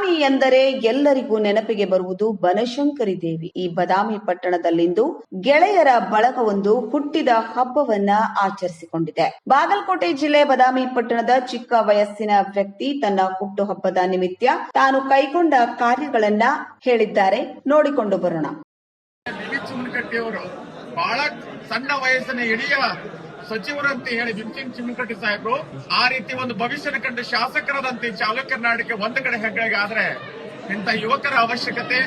ಬದಾಮಿ ಎಂದರೆ ಎಲ್ಲರಿಗೂ ನೆನಪಿಗೆ ಬರುವುದು ಬನಶಂಕರಿ ದೇವಿ. ಈ ಬದಾಮಿ ಪಟ್ಟಣದಲ್ಲಿಂದು ಗೆಳೆಯರ ಬಳಗವೊಂದು ಹುಟ್ಟಿದ ಹಬ್ಬವನ್ನ ಆಚರಿಸಿಕೊಂಡಿದೆ. ಬಾಗಲಕೋಟೆ ಜಿಲ್ಲೆ ಬದಾಮಿ ಪಟ್ಟಣದ ಚಿಕ್ಕ ವಯಸ್ಸಿನ ವ್ಯಕ್ತಿ ತನ್ನ ಹುಟ್ಟುಹಬ್ಬದ ನಿಮಿತ್ತ ತಾನು ಕೈಗೊಂಡ ಕಾರ್ಯಗಳನ್ನ ಹೇಳಿದ್ದಾರೆ. ನೋಡಿಕೊಂಡು ಬರೋಣ. ಬಹಳ ಸಣ್ಣ ವಯಸ್ಸಿನ ಸಚಿವರು ಅಂತ ಹೇಳಿ ಬಿಂಚಿನ್ ಚಿಮ್ಮಕಟ್ಟಿ ಸಾಹೇಬರು, ಆ ರೀತಿ ಒಂದು ಭವಿಷ್ಯನ ಕಂಡು ಶಾಸಕರಾದಂತೆ ಚಾಲುಕ್ಯನಾಡಿಕೆ ಒಂದು ಕಡೆ ಹೆಗ್ಗಳಿಗೆ ಆದ್ರೆ ಇಂಥ ಯುವಕರ ಅವಶ್ಯಕತೆ,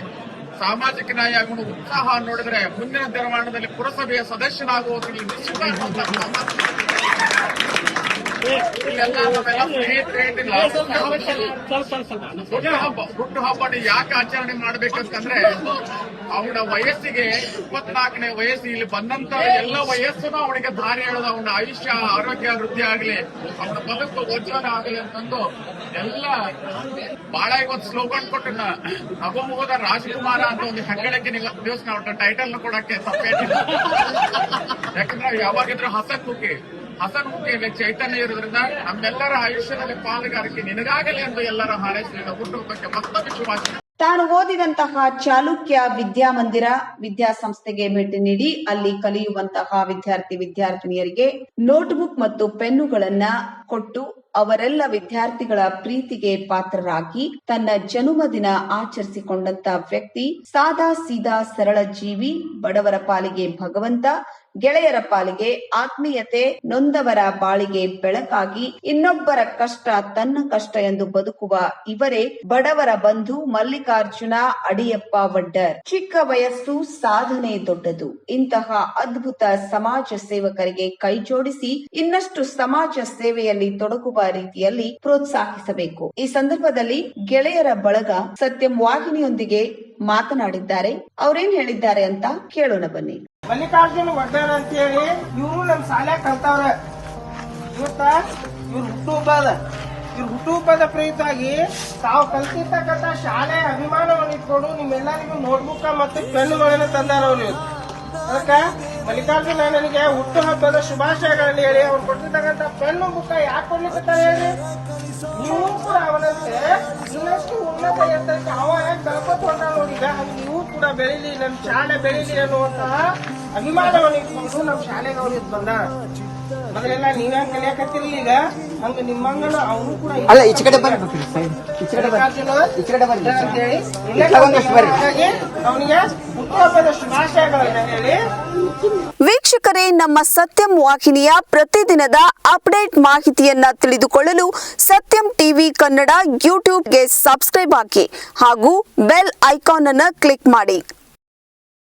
ಸಾಮಾಜಿಕ ನ್ಯಾಯ ಉತ್ಸಾಹ ನೋಡಿದ್ರೆ ಮುಂದಿನ ದಿನಮಾನದಲ್ಲಿ ಪುರಸಭೆಯ ಸದಸ್ಯನಾಗುವುದು ನಿಶ್ಚಿತ ಹುಟ್ಟು ಹಬ್ಬ ಹುಟ್ಟು ಹಬ್ಬನ ಯಾಕೆ ಆಚರಣೆ ಮಾಡ್ಬೇಕಂತಂದ್ರೆ, ಅವನ ವಯಸ್ಸಿಗೆ ಇಪ್ಪತ್ನಾಲ್ಕನೇ ವಯಸ್ಸು, ಇಲ್ಲಿ ಬಂದಂತ ಎಲ್ಲ ವಯಸ್ಸನ್ನು ಅವನಿಗೆ ದಾರಿ ಹೇಳೋದು ಅವನ ಆಯುಷ್ಯ, ಆರೋಗ್ಯ, ವೃದ್ಧಿ ಆಗಲಿ, ಅವನ ಬದುಕು ಉಜ್ವಲ ಆಗಲಿ ಅಂತಂದು ಎಲ್ಲ ಬಹಳ ಇವತ್ತು ಸ್ಲೋಗನ್ ಕೊಟ್ಟು ನವಮೋದ ರಾಜಕುಮಾರ ಅಂತ ಒಂದು ಹೆಗ್ಗಳಿಕೆ ದಿವಸ ನಾವು ಟೈಟಲ್ ಕೊಡಕ್ಕೆ ತಪ್ಪೇನಿಲ್ಲ. ಯಾಕಂದ್ರೆ ಯಾವಾಗಿದ್ರು ಹಸಕ್ಕೆ ಮುಖಿ. ಹಸನ್ ಮುಖಿಯಲ್ಲಿ ಚೈತನ್ಯ ಇರೋದ್ರಿಂದ ನಮ್ಮೆಲ್ಲರ ಆಯುಷ್ಯದಲ್ಲಿ ಪಾಲುಗಾರಿಕೆ ನಿನಗಾಗಲಿ ಎಂದು ಎಲ್ಲರ ಹಾರೈಸಿ ಹುಟ್ಟುಹಬ್ಬಕ್ಕೆ ಮತ್ತೊಮ್ಮೆ ಶುಭಾಶಯ. ತಾನು ಓದಿದಂತಹ ಚಾಲುಕ್ಯ ವಿದ್ಯಾಮಂದಿರ ವಿದ್ಯಾಸಂಸ್ಥೆಗೆ ಭೇಟಿ ನೀಡಿ ಅಲ್ಲಿ ಕಲಿಯುವಂತಹ ವಿದ್ಯಾರ್ಥಿ ವಿದ್ಯಾರ್ಥಿನಿಯರಿಗೆ ನೋಟ್ಬುಕ್ ಮತ್ತು ಪೆನ್ನುಗಳನ್ನ ಕೊಟ್ಟು ಅವರೆಲ್ಲ ವಿದ್ಯಾರ್ಥಿಗಳ ಪ್ರೀತಿಗೆ ಪಾತ್ರರಾಗಿ ತನ್ನ ಜನ್ಮದಿನ ಆಚರಿಸಿಕೊಂಡಂತ ವ್ಯಕ್ತಿ, ಸಾದಾ ಸೀದಾ ಸರಳ ಜೀವಿ, ಬಡವರ ಪಾಲಿಗೆ ಭಗವಂತ ಗೆಳೆಯರ ಪಾಲಿಗೆ ಆತ್ಮೀಯತೆ ನೊಂದವರ ಬಾಳಿಗೆ ಬೆಳಕಾಗಿ ಇನ್ನೊಬ್ಬರ ಕಷ್ಟ ತನ್ನ ಕಷ್ಟ ಎಂದು ಬದುಕುವ ಇವರೇ ಬಡವರ ಬಂಧು ಮಲ್ಲಿಕಾರ್ಜುನ ಅಡಿಯಪ್ಪ ವಡ್ಡರ್. ಚಿಕ್ಕ ವಯಸ್ಸು ಸಾಧನೆ ದೊಡ್ಡದು. ಇಂತಹ ಅದ್ಭುತ ಸಮಾಜ ಸೇವಕರಿಗೆ ಕೈಜೋಡಿಸಿ ಇನ್ನಷ್ಟು ಸಮಾಜ ಸೇವೆಯಲ್ಲಿ ತೊಡಗುವ ರೀತಿಯಲ್ಲಿ ಪ್ರೋತ್ಸಾಹಿಸಬೇಕು. ಈ ಸಂದರ್ಭದಲ್ಲಿ ಗೆಳೆಯರ ಬಳಗ ಸತ್ಯಂ ವಾಹಿನಿಯೊಂದಿಗೆ ಮಾತನಾಡಿದ್ದಾರೆ. ಅವರೇನ್ ಹೇಳಿದ್ದಾರೆ ಅಂತ ಕೇಳೋಣ ಬನ್ನಿ. ಮಲ್ಲಿಕಾರ್ಜುನ ಒಡ್ಡಾರ ಅಂತ ಹೇಳಿ ಇವರು ನಮ್ ಶಾಲೆ ಕಲ್ತಾವ್ರ. ಇವತ್ತ ಇವ್ರ ಹುಟ್ಟುಹಬ್ಬದ ಇವ್ರ ಹುಟ್ಟುಹಬ್ಬದ ಪ್ರಯುಕ್ತವಾಗಿ ತಾವು ಕಲ್ತಿರ್ತಕ್ಕಂಥ ಶಾಲೆ ಅಭಿಮಾನವನ್ನು ಇಟ್ಕೊಂಡು ನಿಮ್ಮೆಲ್ಲರಿಗೂ ನೋಟ್ಬುಕ್ ಮತ್ತು ಪೆನ್ನುಗಳನ್ನು ತಂದಾರ ಅವ್ರು ಅದಕ್ಕ ಮಲ್ಲಿಕಾರ್ಜುನ ನನಗೆ ಹುಟ್ಟುಹಬ್ಬದ ಶುಭಾಶಯಗಳನ್ನು ಹೇಳಿ ಅವ್ರು ಕೊಟ್ಟಿರ್ತಕ್ಕಂಥ ಪೆನ್ನು ಬುಕ್ಕ ಯಾಕೆ ಕೊಡ್ಲಿಕ್ಕೆ ಹೇಳಿ? ನೀವು ಕೂಡ ಅವನಂತೆ ಇನ್ನಷ್ಟು ಉನ್ನತ ಎತ್ತರಕ್ಕೆ ಅವ ಯಾಕೆ ನೋಡಿದ ಹೊಂಟ ನೋಡಿ ಈಗ ಹಂಗೆ ನೀವು ಕೂಡ ಬೆಳೀಲಿ ನಮ್ಮ ಶಾಲೆ ಬೆಳೀಲಿ ಅನ್ನುವಂತಹ ಅಭಿಮಾನವನ್ನು ಇಟ್ಕೊಂಡು ನಮ್ಮ ಶಾಲೆಗೆ ಅವ್ರು ಇದು ಬಂದ. ಮೊದಲೆಲ್ಲ ನೀವೇ ಕಲಿಯಾಕತ್ತಿರ್ಲಿ ಈಗ? ಹಂಗ ನಿಮ್ಮಂಗನ ಅವನು ಕೂಡ ಅಲ್ಲ ಈಚೆ ಕಡೆ ಬರ್ರಿ ಈಚೆ ಕಡೆ ಬರ್ರಿ ಈಚೆ ಕಡೆ ಬರ್ರಿ ಅಂತೇಳಿ. ಹಾಗಾಗಿ ಅವನಿಗೆ ಹುಟ್ಟುಹಬ್ಬದ ಶುಭಾಶಯಗಳನ್ನ ಹೇಳಿ. ವೀಕ್ಷಕರೇ ನಮ್ಮ ಸತ್ಯಂ ವಾಹಿನಿಯ ಪ್ರತಿದಿನದ ಅಪ್ಡೇಟ್ ಮಾಹಿತಿಯನ್ನ ತಿಳಿದುಕೊಳ್ಳಲು ಸತ್ಯಂ ಟಿವಿ ಕನ್ನಡ ಯೂಟ್ಯೂಬ್ಗೆ ಸಬ್ಸ್ಕ್ರೈಬ್ ಹಾಕಿ ಹಾಗೂ ಬೆಲ್ ಐಕಾನ್ ಅನ್ನು ಕ್ಲಿಕ್ ಮಾಡಿ.